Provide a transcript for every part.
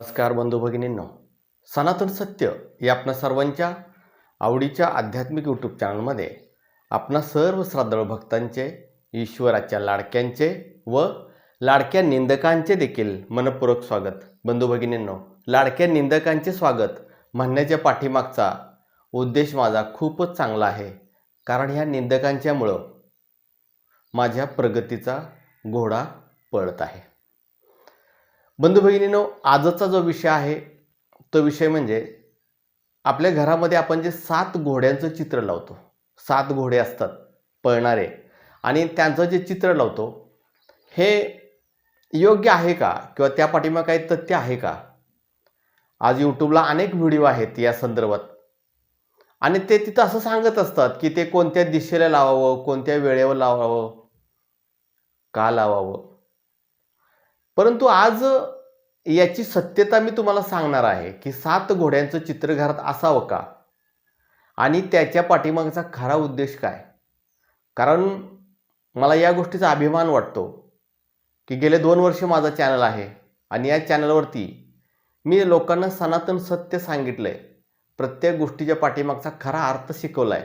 नमस्कार बंधू भगिनींनो. सनातन सत्य या आपणा सर्वांच्या आवडीच्या आध्यात्मिक यूट्यूब चॅनलमध्ये आपणा सर्व श्रद्धाळू भक्तांचे ईश्वराच्या लाडक्यांचे व लाडक्या निंदकांचे देखील मनपूर्वक स्वागत. बंधू भगिनींनो लाडक्या निंदकांचे स्वागत म्हणण्याच्या पाठीमागचा उद्देश माझा खूपच चांगला आहे. कारण ह्या निंदकांच्यामुळं माझ्या प्रगतीचा घोडा पळत आहे. बंधू भगिनीनो आजचा जो विषय आहे तो विषय म्हणजे आपल्या घरामध्ये आपण जे सात घोड्यांचं चित्र लावतो. सात घोडे असतात पळणारे. आणि त्यांचं जे चित्र लावतो हे योग्य आहे का? किंवा त्या पाठीमा काही तथ्य आहे का? आज यूट्यूबला अनेक व्हिडिओ आहेत या संदर्भात. आणि ते तिथं असं सांगत असतात की ते कोणत्या दिशेला लावावं कोणत्या वेळेवर लावावं का लावावं? परंतु आज याची सत्यता मी तुम्हाला सांगणार आहे की सात घोड्यांचं चित्र घरात असावं का? आणि त्याच्या पाठीमागचा खरा उद्देश काय? कारण मला या गोष्टीचा अभिमान वाटतो की गेले दोन वर्ष माझा चॅनल आहे आणि या चॅनलवरती मी लोकांना सनातन सत्य सांगितलं आहे प्रत्येक गोष्टीच्या पाठीमागचा खरा अर्थ शिकवला आहे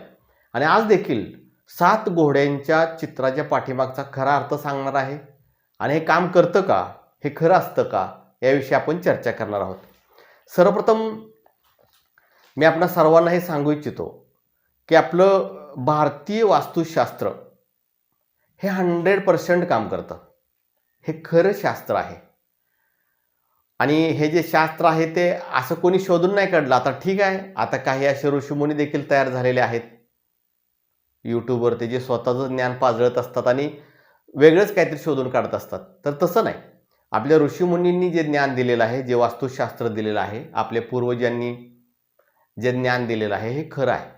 आणि आज देखील सात घोड्यांच्या चित्राच्या पाठीमागचा खरा अर्थ सांगणार आहे. आणि हे काम करतं का? हे खरं असतं का? याविषयी आपण चर्चा करणार आहोत. सर्वप्रथम मी आपणा सर्वांना हे सांगू इच्छितो की आपलं भारतीय वास्तुशास्त्र हे हंड्रेड पर्सेंट काम करतं. हे खरं शास्त्र आहे. आणि हे जे शास्त्र आहे ते असं कोणी शोधून नाही काढलं. आता ठीक आहे. आता काही असे ऋषीमुनी देखील तयार झालेले आहेत. यूट्यूबवर ते जे स्वतःचं ज्ञान पाजळत असतात आणि वेगळंच काहीतरी शोधून काढत असतात. तर तसं नाही. आपल्या ऋषीमुनींनी जे ज्ञान दिलेलं आहे जे वास्तुशास्त्र दिलेलं आहे आपल्या पूर्वजांनी जे ज्ञान दिलेलं आहे हे खरं आहे.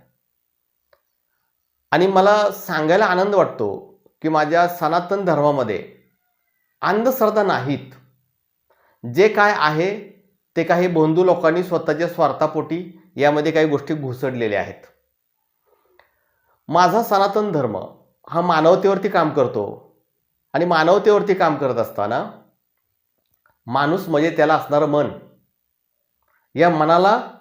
आणि मला सांगायला आनंद वाटतो की माझ्या सनातन धर्मामध्ये अंधश्रद्धा नाहीत. जे काय आहे ते काही बंधू लोकांनी स्वतःच्या स्वार्थापोटी यामध्ये काही गोष्टी घुसडलेल्या आहेत. माझा सनातन धर्म हा मानवतेवरती काम करतो. आणि मानवतेवरती काम करत असताना माणूस म्हणजे त्याला असणारं मन. या मनाला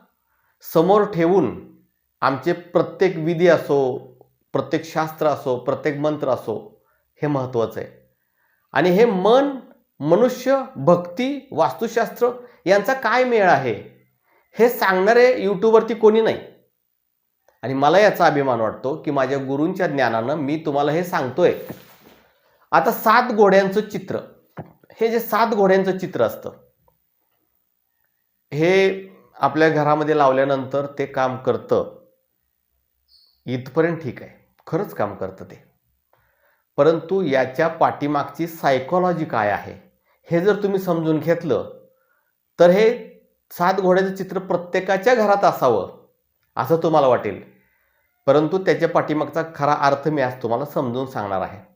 समोर ठेवून आमचे प्रत्येक विधी असो प्रत्येक शास्त्र असो प्रत्येक मंत्र असो हे महत्त्वाचं आहे. आणि हे मन मनुष्य भक्ती वास्तुशास्त्र यांचा काय मेळ आहे हे सांगणारे यूट्यूबवरती कोणी नाही. आणि मला याचा अभिमान वाटतो की माझ्या गुरूंच्या ज्ञानानं मी तुम्हाला हे सांगतोय. आता सात घोड्यांचं चित्र. हे जे सात घोड्यांचं चित्र असतं हे आपल्या घरामध्ये लावल्यानंतर ते काम करतं इथपर्यंत ठीक आहे. खरंच काम करतं ते. परंतु याच्या पाठीमागची सायकोलॉजी काय आहे? हे जर तुम्ही समजून घेतलं तर हे सात घोड्याचं चित्र प्रत्येकाच्या घरात असावं असं तुम्हाला वाटेल. परंतु त्याच्या पाठीमागचा खरा अर्थ मी आज तुम्हाला समजून सांगणार आहे.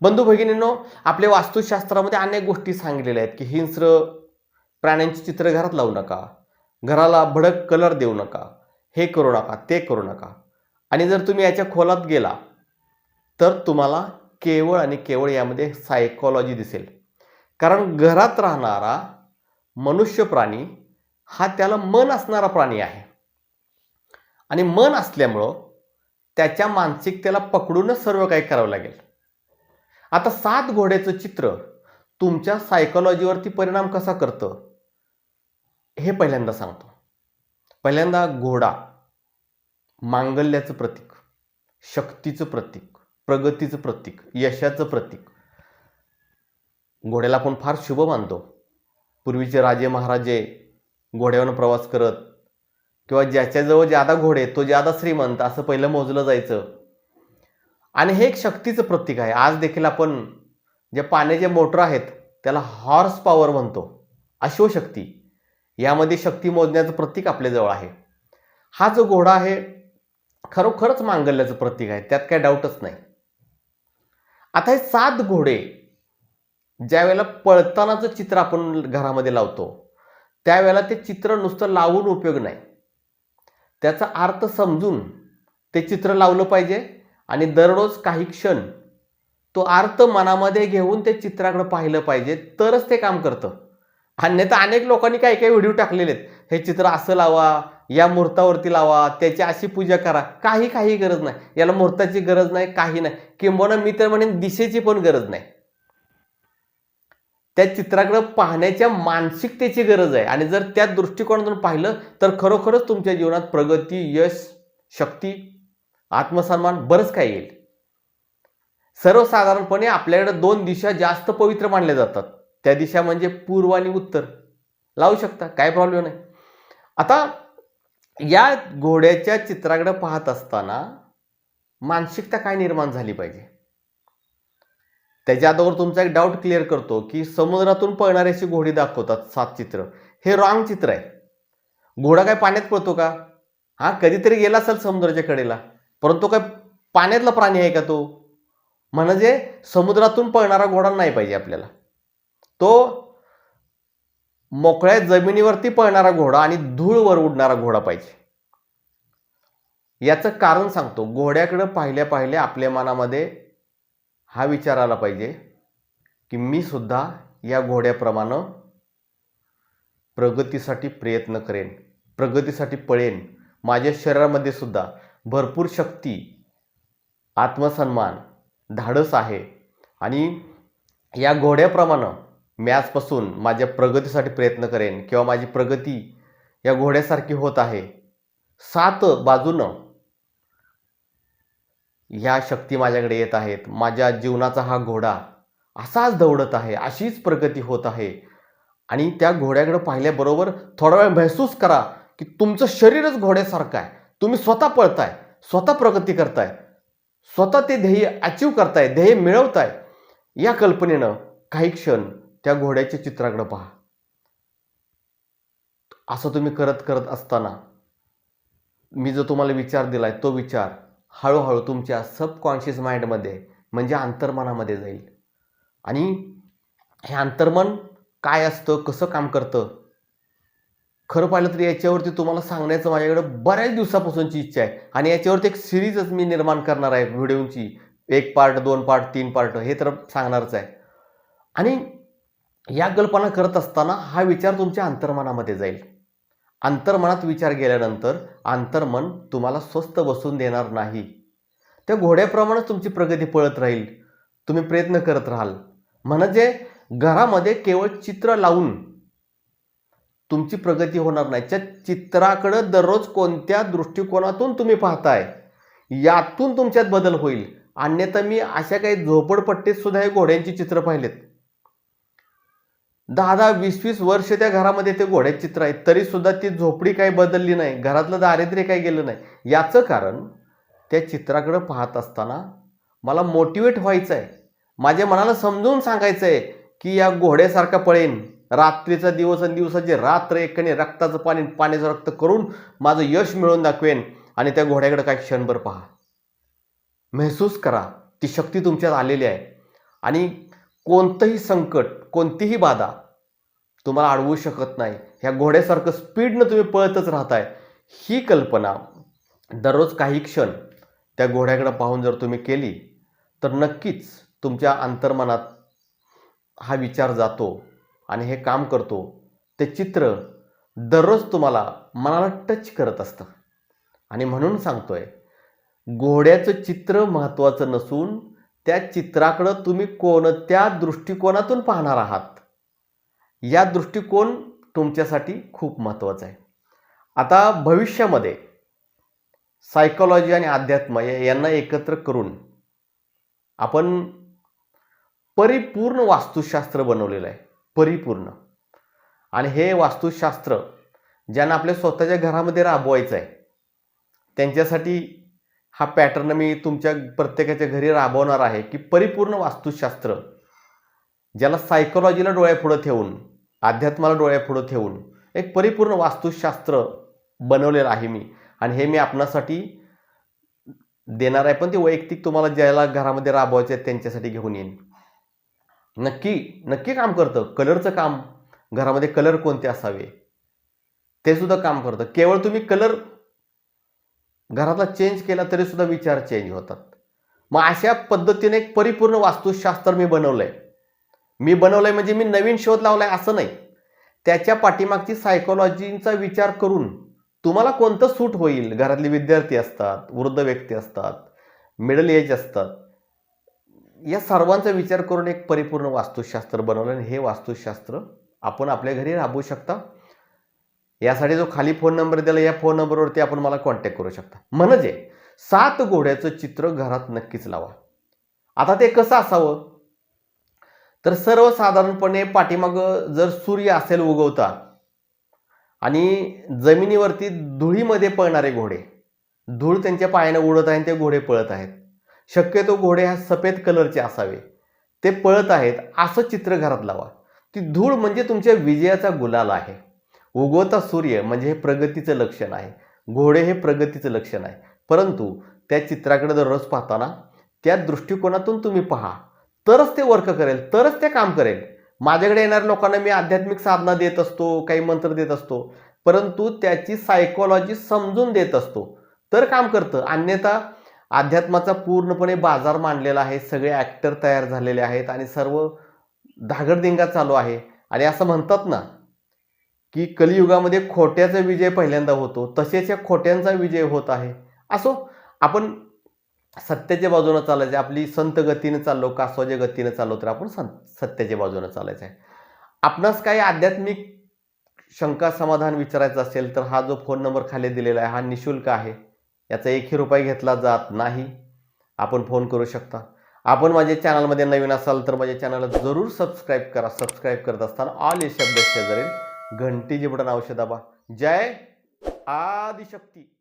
बंधू भगिनींनो आपल्या वास्तुशास्त्रामध्ये अनेक गोष्टी सांगितलेल्या आहेत की हिंस्र प्राण्यांची चित्र घरात लावू नका. घराला भडक कलर देऊ नका. हे करू नका ते करू नका. आणि जर तुम्ही याच्या खोलात गेला तर तुम्हाला केवळ आणि केवळ यामध्ये सायकॉलॉजी दिसेल. कारण घरात राहणारा मनुष्य प्राणी हा त्याला मन असणारा प्राणी आहे. आणि मन असल्यामुळं त्याच्या मानसिकतेला पकडूनच सर्व काही करावं लागेल. आता सात घोड्याचं चित्र तुमच्या सायकोलॉजीवरती परिणाम कसा करतं? हे पहिल्यांदा सांगतो. पहिल्यांदा घोडा मांगल्याचं प्रतीक शक्तीचं प्रतीक प्रगतीचं प्रतीक यशाचं प्रतीक. घोड्याला आपण फार शुभ मानतो. पूर्वीचे राजे महाराजे घोड्यावरून प्रवास करत किंवा ज्याच्याजवळ ज्यादा घोडे तो ज्यादा श्रीमंत असं पहिलं मोजलं जायचं. आणि हे एक शक्तीचं प्रतीक आहे. आज देखील आपण जे पाण्याचे मोटर आहेत त्याला हॉर्स पॉवर म्हणतो. अश्वशक्ती यामध्ये शक्ती मोजण्याचं प्रतीक आपल्याजवळ आहे. हा जो घोडा आहे खरोखरच मांगल्याचं प्रतीक आहे. त्यात काही डाऊटच नाही. आता हे सात घोडे ज्या वेळेला पळतानाचं चित्र आपण घरामध्ये लावतो त्यावेळेला ते चित्र नुसतं लावून उपयोग नाही. त्याचा अर्थ समजून ते चित्र लावलं पाहिजे. आणि दररोज काही क्षण तो अर्थ मनामध्ये घेऊन ते चित्राकडे पाहिलं पाहिजे तरच ते काम करतं. अन्यथा अनेक लोकांनी काही काही व्हिडिओ टाकलेले आहेत. हे चित्र असं लावा या मुहूर्तावरती लावा त्याची अशी पूजा करा. काही काही गरज नाही. याला मुहूर्ताची गरज नाही काही नाही. किंबहुना मी तर म्हणेन दिशेची पण गरज नाही. त्या चित्राकडे पाहण्याच्या मानसिकतेची गरज आहे. आणि जर त्या दृष्टिकोनातून पाहिलं तर खरोखरच तुमच्या जीवनात प्रगती यश शक्ती आत्मसन्मान बरंच काही येईल. सर्वसाधारणपणे आपल्याकडे दोन दिशा जास्त पवित्र मानल्या जातात. त्या दिशा म्हणजे पूर्व आणि उत्तर. लावू शकता काय प्रॉब्लेम नाही. आता या घोड्याच्या चित्राकडे पाहत असताना मानसिकता काय निर्माण झाली पाहिजे? त्याच्या अगोदर तुमचा एक डाऊट क्लिअर करतो की समुद्रातून पळणारे अशी घोडी दाखवतात सात चित्र. हे रॉंग चित्र आहे. घोडा काय पाण्यात पळतो का? हा कधीतरी गेला असेल समुद्राच्या कडेला. परंतु काय पाण्यातला प्राणी आहे का तो? म्हणजे समुद्रातून पळणारा घोडा नाही पाहिजे आपल्याला. तो मोकळ्या जमिनीवरती पळणारा घोडा आणि धूळवर उडणारा घोडा पाहिजे. याचं कारण सांगतो. घोड्याकडं पाहिल्या पाहिल्या आपल्या मनामध्ये हा विचार आला पाहिजे की मी सुद्धा या घोड्याप्रमाणे प्रगतीसाठी प्रयत्न करेन प्रगतीसाठी पळेन. माझ्या शरीरामध्ये सुद्धा भरपूर शक्ती आत्मसन्मान धाडस आहे. आणि या घोड्याप्रमाणे मी आजपासून माझ्या प्रगतीसाठी प्रयत्न करेन किंवा माझी प्रगती या घोड्यासारखी होत आहे. सात बाजूनं ह्या शक्ती माझ्याकडे येत आहेत. माझ्या जीवनाचा हा घोडा असाच दौडत आहे अशीच प्रगती होत आहे. आणि त्या घोड्याकडे पाहिल्याबरोबर थोडा वेळ महसूस करा की तुमचं शरीरच घोड्यासारखं आहे. तुम्ही स्वतः पळताय स्वतः प्रगती करताय स्वतः ते ध्येय अचीव करताय ध्येय मिळवताय या कल्पनेनं काही क्षण त्या घोड्याच्या चित्राकडे पहा. असं तुम्ही करत करत असताना मी जो तुम्हाला विचार दिलाय तो विचार हळूहळू तुमच्या सबकॉन्शियस माइंडमध्ये म्हणजे अंतर्मनामध्ये जाईल. आणि हे अंतर्मन काय असतं कसं काम करतं खरं पाहिलं तर याच्यावरती तुम्हाला सांगण्याचं माझ्याकडे बऱ्याच दिवसापासूनची इच्छा आहे. आणि याच्यावरती एक सिरीजच मी निर्माण करणार आहे व्हिडिओची. एक पार्ट दोन पार्ट तीन पार्ट हे तर सांगणारच आहे. आणि या कल्पना करत असताना हा विचार तुमच्या अंतर्मनामध्ये जाईल. अंतर्मनात विचार गेल्यानंतर अंतर्मन तुम्हाला स्वस्त बसून देणार नाही. त्या घोड्याप्रमाणेच तुमची प्रगती पळत राहील. तुम्ही प्रयत्न करत राहाल. म्हणजे घरामध्ये केवळ चित्र लावून तुमची प्रगती होणार नाही. त्या चित्राकडं दररोज कोणत्या दृष्टिकोनातून तुम्ही पाहताय यातून तुमच्यात बदल होईल. अन्यथा मी अशा काही झोपडपट्टीत सुद्धा हे घोड्यांची चित्र पाहिलेत. दहा दहा वीस वीस वर्ष त्या घरामध्ये ते घोड्याचे चित्र आहेत. तरी सुद्धा ती झोपडी काही बदलली नाही. घरातलं दारिद्र्य काही गेलं नाही. याचं कारण त्या चित्राकडं पाहत असताना मला मोटिवेट व्हायचं आहे माझ्या मनाला समजून सांगायचं आहे की या घोड्यासारखा पळेन. रात्रीचा दिवस आणि दिवसाचे रात्र एकाने रक्ताचं पाणी पाण्याचं रक्त करून माझं यश मिळवून दाखवेन. आणि त्या घोड्याकडे काय क्षणभर पहा. महसूस करा ती शक्ती तुमच्यात आलेली आहे. आणि कोणतंही संकट कोणतीही बाधा तुम्हाला अडवू शकत नाही. ह्या घोड्यासारखं स्पीडनं तुम्ही पळतच राहताय. ही कल्पना दररोज काही क्षण त्या घोड्याकडे पाहून जर तुम्ही केली तर नक्कीच तुमच्या अंतर्मनात हा विचार जातो. आणि हे काम करतो ते चित्र दररोज तुम्हाला मनाला टच करत असतं. आणि म्हणून सांगतोय घोड्याचं चित्र महत्त्वाचं नसून त्या चित्राकडं तुम्ही कोणत्या दृष्टिकोनातून पाहणार आहात. या दृष्टिकोन तुमच्यासाठी खूप महत्त्वाचा आहे. आता भविष्यामध्ये सायकोलॉजी आणि अध्यात्म यांना एकत्र करून आपण परिपूर्ण वास्तुशास्त्र बनवलेलं आहे. परिपूर्ण. आणि हे वास्तुशास्त्र ज्यांना आपल्या स्वतःच्या घरामध्ये राबवायचं आहे त्यांच्यासाठी हा पॅटर्न मी तुमच्या प्रत्येकाच्या घरी राबवणार आहे की परिपूर्ण वास्तुशास्त्र ज्याला सायकोलॉजीला डोळ्यापुढं ठेवून अध्यात्माला डोळ्यापुढं ठेवून एक परिपूर्ण वास्तुशास्त्र बनवलेलं आहे मी. आणि हे मी आपणासाठी देणार आहे पण ते वैयक्तिक तुम्हाला ज्याला घरामध्ये राबवायचे आहेत त्यांच्यासाठी घेऊन येईन. नक्की नक्की काम करतं. कलरचं काम. घरामध्ये कलर कोणते असावे? ते सुद्धा काम करतं. केवळ तुम्ही कलर घरातला चेंज केला तरी सुद्धा विचार चेंज होतात. मग अशा पद्धतीने एक परिपूर्ण वास्तुशास्त्र मी बनवलंय. मी बनवलंय म्हणजे मी नवीन शोध लावलाय असं नाही. त्याच्या पाठीमागची सायकोलॉजीचा विचार करून तुम्हाला कोणतं सूट होईल? घरातले विद्यार्थी असतात वृद्ध व्यक्ती असतात मिडल एज असतात. या सर्वांचा विचार करून एक परिपूर्ण वास्तुशास्त्र बनवलं आणि हे वास्तुशास्त्र आपण आपल्या घरी राबवू शकता. यासाठी जो खाली फोन नंबर दिला या फोन नंबरवरती आपण मला कॉन्टॅक्ट करू शकता. म्हणजे सात घोड्याचं चित्र घरात नक्कीच लावा. आता ते कसं असावं? तर सर्वसाधारणपणे पाठीमागं जर सूर्य असेल उगवता आणि जमिनीवरती धुळीमध्ये पळणारे घोडे धूळ त्यांच्या पायाने उडत आहे आणि ते घोडे पळत आहेत. शक्यतो घोडे हा सफेद कलरचे असावे. ते पळत आहेत असं चित्र घरात लावा. ती धूळ म्हणजे तुमच्या विजयाचा गुलाल आहे. उगवता सूर्य म्हणजे हे प्रगतीचं लक्षण आहे. घोडे हे प्रगतीचं लक्षण आहे. परंतु त्या चित्राकडे दररोज पाहताना त्या दृष्टिकोनातून तुम्ही पहा. तरच ते वर्क करेल तरच ते काम करेल. माझ्याकडे येणाऱ्या लोकांना मी आध्यात्मिक साधना देत असतो काही मंत्र देत असतो. परंतु त्याची सायकोलॉजी समजून देत असतो. तर काम करतं. अन्यथा अध्यात्माचा पूर्णपणे बाजार मांडलेला आहे. सगळे ॲक्टर तयार झालेले आहेत आणि सर्व धागडदिंगा चालू आहे. आणि असं म्हणतात ना की कलियुगामध्ये खोट्याचा विजय पहिल्यांदा होतो. तसेच या खोट्यांचा विजय होत आहे. असो आपण सत्याच्या बाजूनं चालायचं आपली संत गतीनं चाललो कासवाच्या गतीनं चाललो तर आपण सं सत्याच्या बाजूनं चालायचं आहे आपणास काही आध्यात्मिक शंका समाधान विचारायचं असेल तर हा जो फोन नंबर खाली दिलेला आहे हा निशुल्क आहे. याचा एकही रुपये घेतला जात नाही. आपण फोन करू शकता. आपण माझ्या चॅनलमध्ये नवीन असाल तर माझ्या चॅनलला जरूर सबस्क्राईब करा. सबस्क्राईब करत असताना ऑल हे शब्द शेजारील घंटी जे बटन औषध दाबा जय आदिशक्ती.